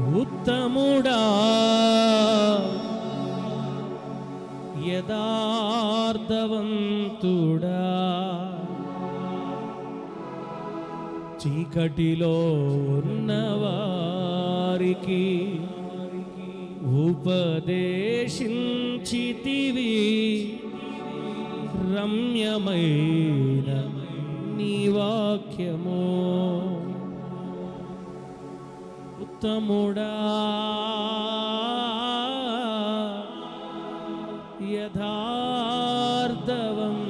ఉత్తముడా. యథార్థవంతుడా. చీకటిలో ఉన్నవారికి ఉపదేశించితివి. రమ్యమైన నీ వాక్యమో. ఉత్తముడా యథార్థవంతుడా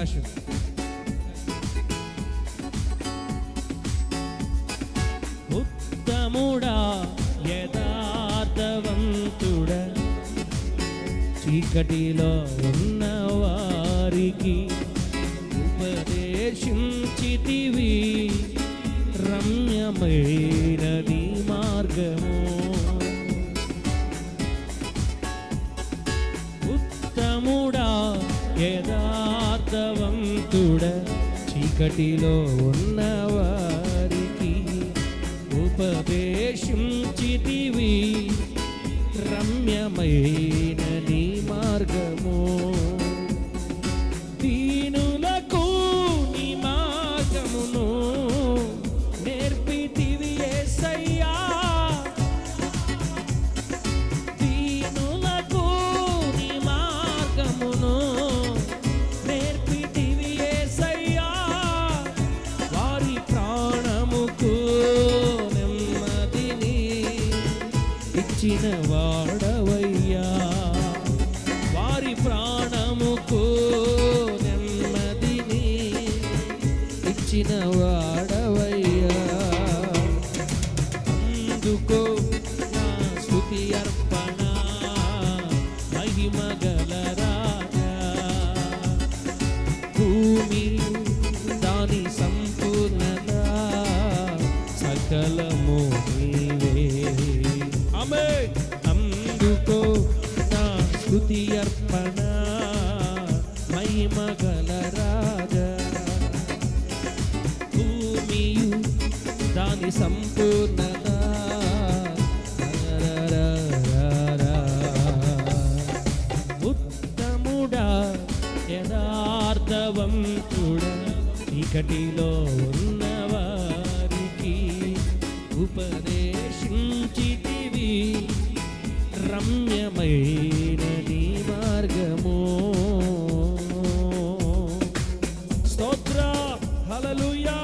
ప్రకాశం ఉత్తముడా యథార్థవంతుడా చీకటిలో ఉన్న వారికి ఉపదేశించితివి రమ్యమైనది మార్గము చీకటిలో ఉపదేశం ఉపదేశించితివి. రమ్యమైన నీ మార్గము. పిలిచిన వాడవయ్యా. వారి ప్రాణముకు నెమ్మదిని ఇచ్చిన వాడవయ్యా స్థుతి అర్పణ మహిమగల రాజా. భూమియు దాని సంపూర్ణత. ఉత్తముడా యథార్థవంతుడా ఇకటిలో ఉన్నవారికి ఉపదేశించితివి. రమ్యమైన హల్లెలూయా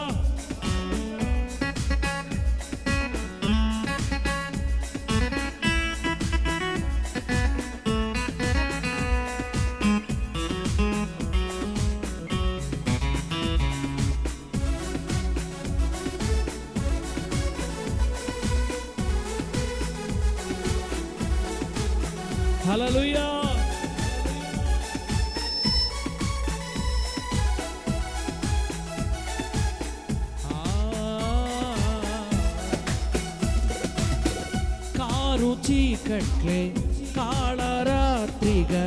కారు చీకట్లే కాళరాత్రిగా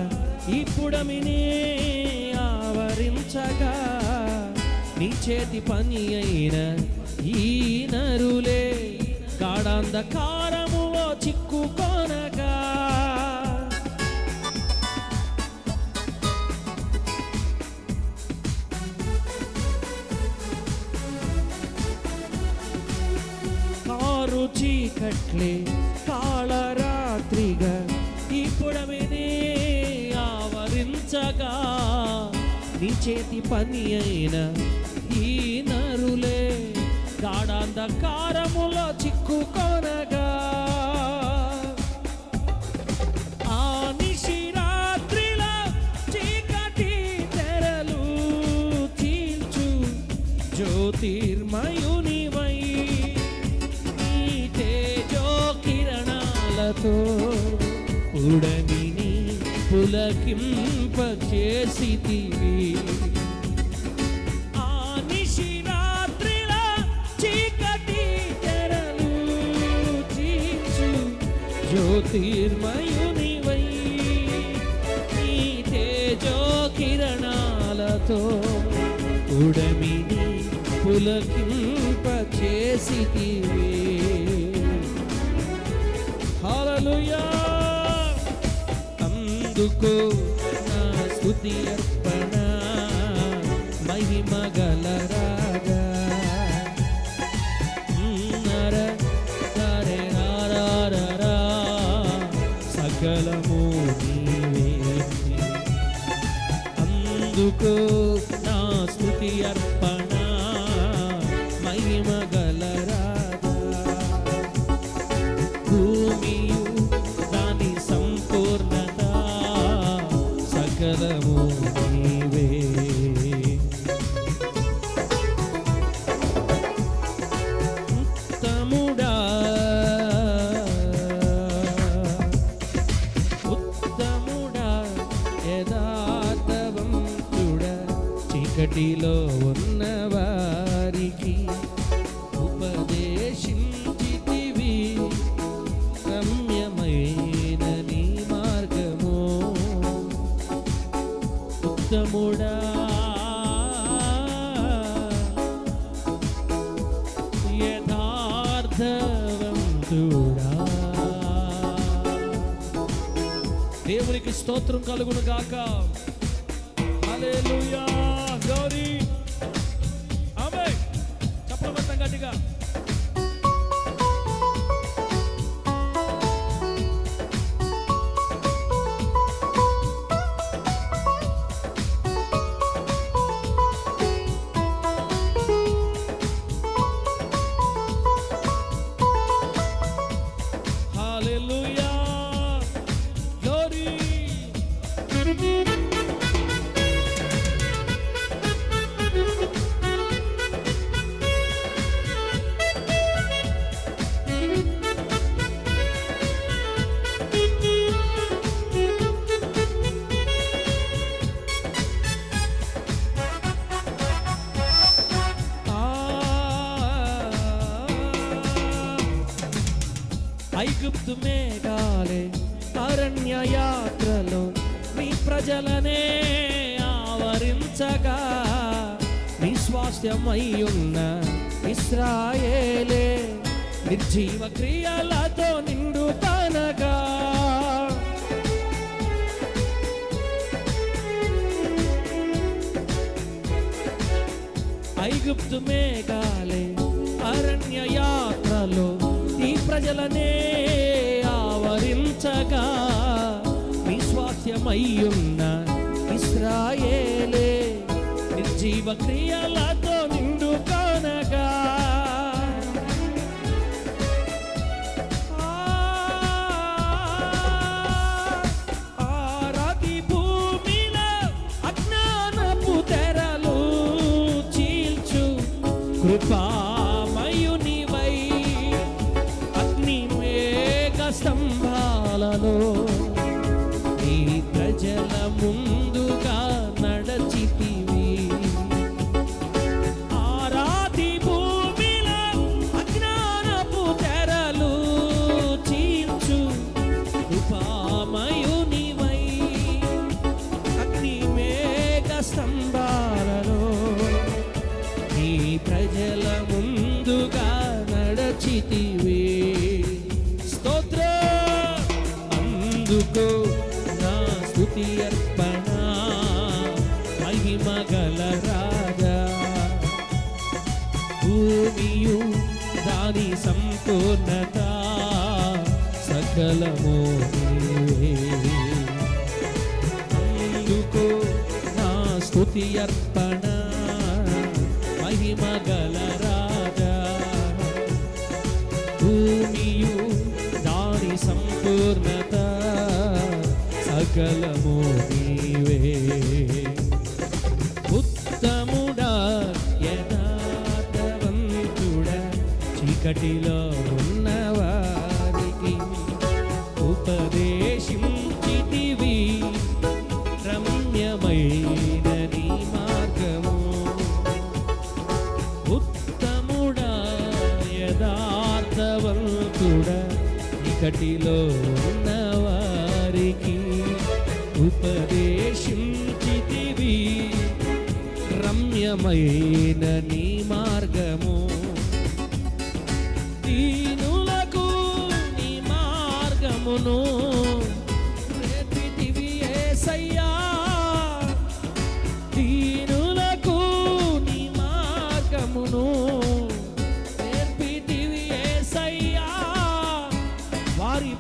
ఇప్పుడమినే ఆవరించగా నీ చేతి పని అయిన ఈ నరులే కాడంధకారములో చిక్కుకొనగా కారు చీకట్లే చేతి పని అయిన ఈ నరులే గాఢాంధకారములో చిక్కుకొనగా పులకింప చేసితివి ఆ నిశిరాత్రిలో జ్యోతిర్మయునివై. నీ తేజో కిరణాలతో ఉడమిని పులకింప చేసితివి హల్లెలూయా! అందుకో నా స్థుతి అర్పణ మహిమ గల రాగా నర నరే నారారా సకలము నీవే. అందుకు నా స్థుతి అర్పణ చీకటిలో ఉన్న వారికి ఉపదేశించితివి. రమ్యమైన నీ మార్గము. ఉత్తముడా. యథార్థవంతుడా. దేవునికి స్తోత్రం కలుగును గాక Hallelujah. గౌరీ. ఆమేన్ చప్పట్లు కొట్టండి గట్టిగా. నీ ఇస్రాయేలే నిర్జీవ క్రియలతో నిండు కనగా ఐగుప్తు మేఘాలే అరణ్య యాత్రలో ఈ ప్రజలనే ఆవరించగా. విశ్వాస్యమయ్యున్న ఇస్రాయేలే నిర్జీవ క్రియలతో goodbye. స్తుతి అర్పణ మహిమ గల రాజా. భూమియు దాని సంపూర్ణత సకలము నీవే. ఉత్తముడా యథాతవంతుడ చీకటిలో యథార్థవంతుడా ఉన్న వారికి ఉపదేశించితివి. రమ్యమైన నీ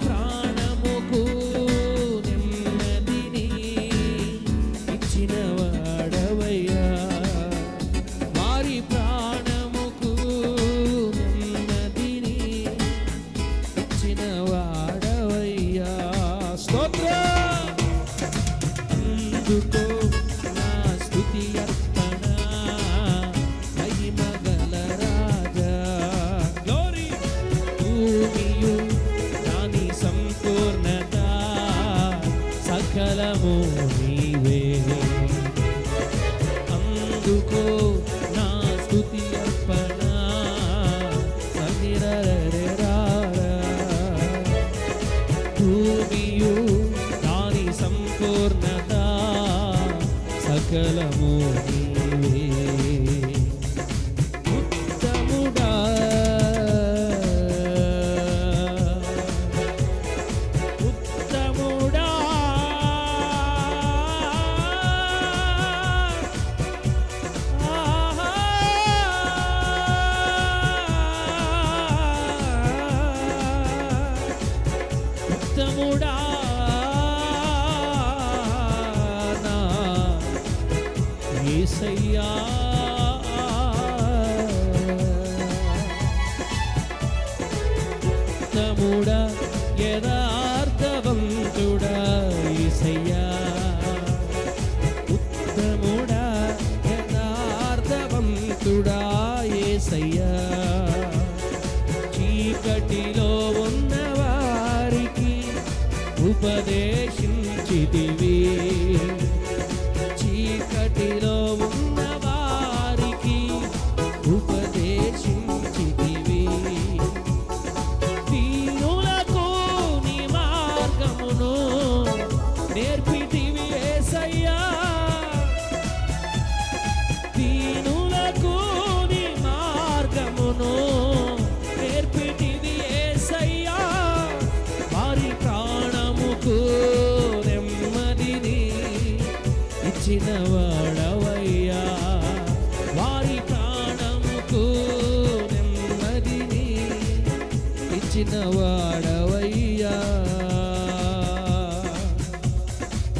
వారి చీకటిలో ఉన్న వారికి ఉపదేశించితివి. వాడవయ్యా వారి ప్రాణముకు నెమ్మదిని ఇచ్చిన వాడవయ్యా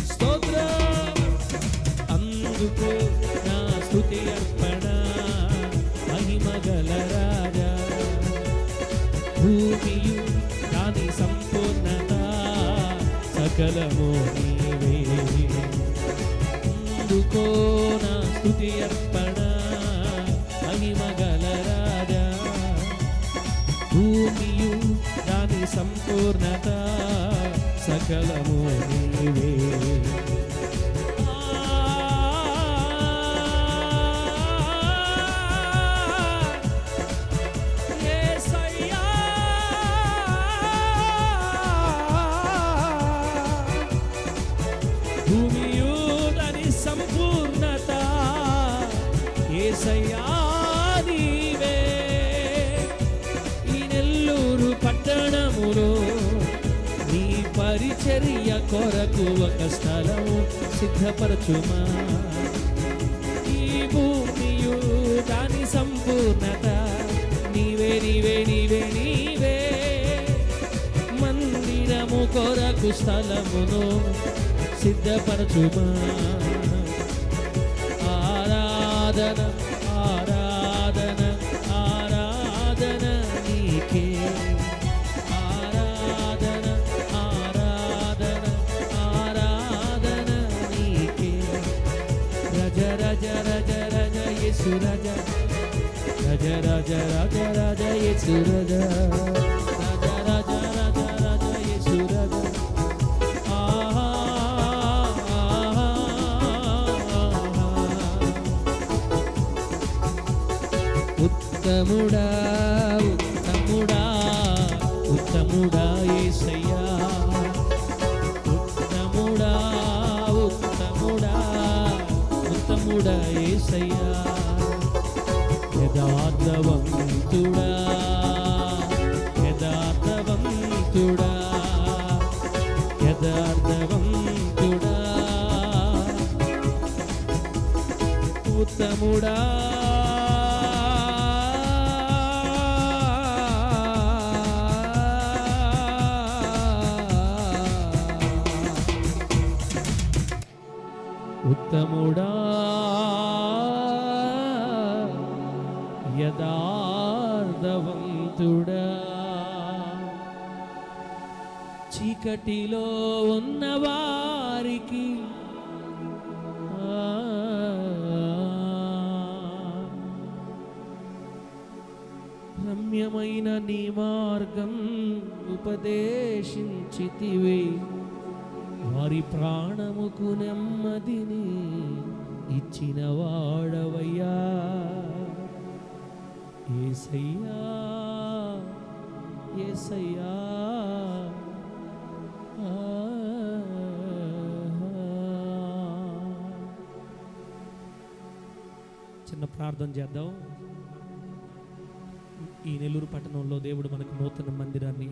స్తోత్రం అందుకో నా స్తుతి అర్పణ మహిమగల రాజా. భూమియు దాని సంపూర్ణత సకలము అందుకో నా స్తుతి అర్పణ. మహిమగల రాజా భూమియు దాని సంపూర్ణత. సకలము నీవే. చర్య కొరకు ఒక స్థలం సిద్ధపరచుమా? ఈ భూమియు దాని సంపూర్ణత నీవే నీవే నీవే నీవే. మందిరము కొరకు స్థలమును సిద్ధపరచుమా? రజ యేసు రజ రజ రజ రజ రజ యేసు రజ రజ రజ రజ రజ యేసు రజ ఉత్తముడా యేసయ్యా యథార్థవంతుడా. యథార్థవంతుడా. యథార్థవంతుడా. ఉత్తముడా. ఉత్తముడా. యథార్థవంతుడా. చీకటిలో ఉన్నవారికి వారికి రమ్యమైన నీ మార్గం ఉపదేశించితివే. వారి ప్రాణముకు నెమ్మదిని ఇచ్చిన వాడవయ్యా. ఏసయ్యా ఏసయ్యా. చిన్న ప్రార్థన చేద్దాం. ఈ నెల్లూరు పట్టణంలో దేవుడు మనకు నూతన మందిరాన్ని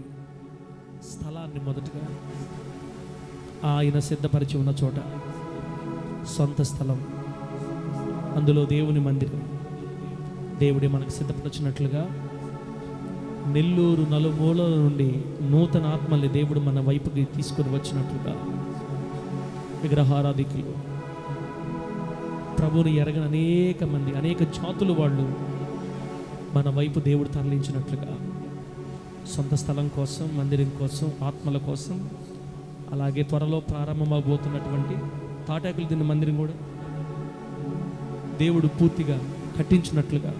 స్థలాన్ని మొదటగా ఆయన సిద్ధపరిచి ఉన్న చోట సొంత స్థలం అందులో దేవుని మందిరం. దేవుడి మనకు సిద్ధపరచినట్లుగా నెల్లూరు నలుమూలల నుండి నూతన ఆత్మల్ని దేవుడు మన వైపుకి తీసుకొని వచ్చినట్లుగా విగ్రహారాధికులు ప్రభుని ఎరగని అనేక మంది అనేక జాతులు వాళ్ళు మన వైపు దేవుడు తరలించినట్లుగా సొంత స్థలం కోసం మందిరం కోసం ఆత్మల కోసం అలాగే త్వరలో ప్రారంభమవబోతున్నటువంటి తాటాకులు తిన్న మందిరం కూడా దేవుడు పూర్తిగా కట్టించినట్లుగా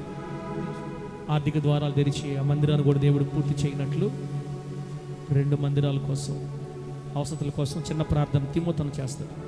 ఆర్థిక ద్వారాలు తెరిచి ఆ మందిరాన్ని కూడా దేవుడు పూర్తి చేయనట్లు రెండు మందిరాల కోసం అవసరాల కోసం చిన్న ప్రార్థన తిమ్మతను చేస్తాడు.